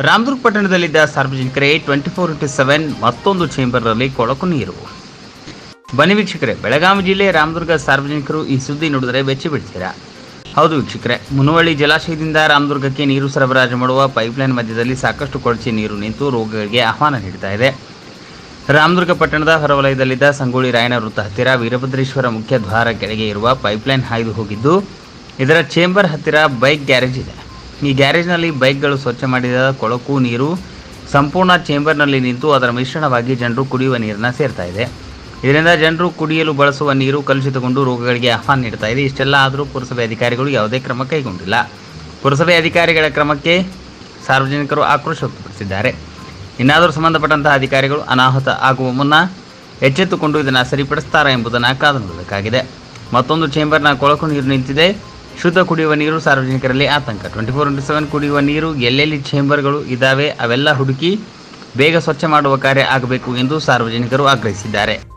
ರಾಮದುರ್ಗ ಪಟ್ಟಣದಲ್ಲಿದ್ದ ಸಾರ್ವಜನಿಕರೇ twenty four into seven ಮತ್ತೊಂದು ಚೇಂಬರ್ನಲ್ಲಿ ಕೊಳಕು ನೀರು. ಬನ್ನಿ ವೀಕ್ಷಕರೇ, ಬೆಳಗಾವಿ ಜಿಲ್ಲೆ ರಾಮದುರ್ಗ ಸಾರ್ವಜನಿಕರು ಈ ಸುದ್ದಿ ನೋಡಿದರೆ ಬೆಚ್ಚಿ ಬಿಡ್ತೀರಾ? ಹೌದು ವೀಕ್ಷಕರೇ ಮುನವಳ್ಳಿ ಜಲಾಶಯದಿಂದ ರಾಮದುರ್ಗಕ್ಕೆ ನೀರು ಸರಬರಾಜು ಮಾಡುವ ಪೈಪ್ಲೈನ್ ಮಧ್ಯದಲ್ಲಿ ಸಾಕಷ್ಟು ಕೊಳಚೆ ನೀರು ನಿಂತು ರೋಗಗಳಿಗೆ ಆಹ್ವಾನ ನೀಡ್ತಾ ಇದೆ. ರಾಮದುರ್ಗ ಪಟ್ಟಣದ ಹೊರವಲಯದಲ್ಲಿದ್ದ ಸಂಗೊಳ್ಳಿ ರಾಯನ ವೃತ್ತ ಹತ್ತಿರ ವೀರಭದ್ರೇಶ್ವರ ಮುಖ್ಯ ದ್ವಾರ ಕೆಳಗೆ ಇರುವ ಪೈಪ್ಲೈನ್ ಹಾಯ್ದು ಹೋಗಿದ್ದು, ಇದರ ಚೇಂಬರ್ ಹತ್ತಿರ ಬೈಕ್ ಗ್ಯಾರೇಜ್ ಇದೆ. ಈ ಗ್ಯಾರೇಜ್ನಲ್ಲಿ ಬೈಕ್ಗಳು ಸ್ವಚ್ಛ ಮಾಡಿದ ಕೊಳಕು ನೀರು ಸಂಪೂರ್ಣ ಚೇಂಬರ್ನಲ್ಲಿ ನಿಂತು ಅದರ ಮಿಶ್ರಣವಾಗಿ ಜನರು ಕುಡಿಯುವ ನೀರನ್ನು ಸೇರ್ತಾ ಇದೆ. ಇದರಿಂದ ಜನರು ಕುಡಿಯಲು ಬಳಸುವ ನೀರು ಕಲುಷಿತಗೊಂಡು ರೋಗಗಳಿಗೆ ಆಹ್ವಾನ ನೀಡ್ತಾ ಇದೆ. ಇಷ್ಟೆಲ್ಲ ಆದರೂ ಪುರಸಭೆ ಅಧಿಕಾರಿಗಳು ಯಾವುದೇ ಕ್ರಮ ಕೈಗೊಂಡಿಲ್ಲ. ಪುರಸಭೆ ಅಧಿಕಾರಿಗಳ ಕ್ರಮಕ್ಕೆ ಸಾರ್ವಜನಿಕರು ಆಕ್ರೋಶ ವ್ಯಕ್ತಪಡಿಸಿದ್ದಾರೆ. ಇನ್ನಾದರೂ ಸಂಬಂಧಪಟ್ಟಂತಹ ಅಧಿಕಾರಿಗಳು ಅನಾಹುತ ಆಗುವ ಮುನ್ನ ಎಚ್ಚೆತ್ತುಕೊಂಡು ಇದನ್ನು ಸರಿಪಡಿಸ್ತಾರಾ ಎಂಬುದನ್ನು ಕಾದು ನೋಡಬೇಕಾಗಿದೆ. ಮತ್ತೊಂದು ಚೇಂಬರ್ನ ಕೊಳಕು ನೀರು ನಿಂತಿದೆ. ಶುದ್ಧ ಕುಡಿಯುವ ನೀರು, ಸಾರ್ವಜನಿಕರಲ್ಲಿ ಆತಂಕ. ಟ್ವೆಂಟಿ ಫೋರ್ ಇಂಟು ಸೆವೆನ್ ಕುಡಿಯುವ ನೀರು, ಎಲ್ಲೆಲ್ಲಿ ಚೇಂಬರ್ಗಳು ಇದ್ದಾವೆ ಅವೆಲ್ಲ ಹುಡುಕಿ ಬೇಗ ಸ್ವಚ್ಛ ಮಾಡುವ ಕಾರ್ಯ ಆಗಬೇಕು ಎಂದು ಸಾರ್ವಜನಿಕರು ಆಗ್ರಹಿಸಿದ್ದಾರೆ.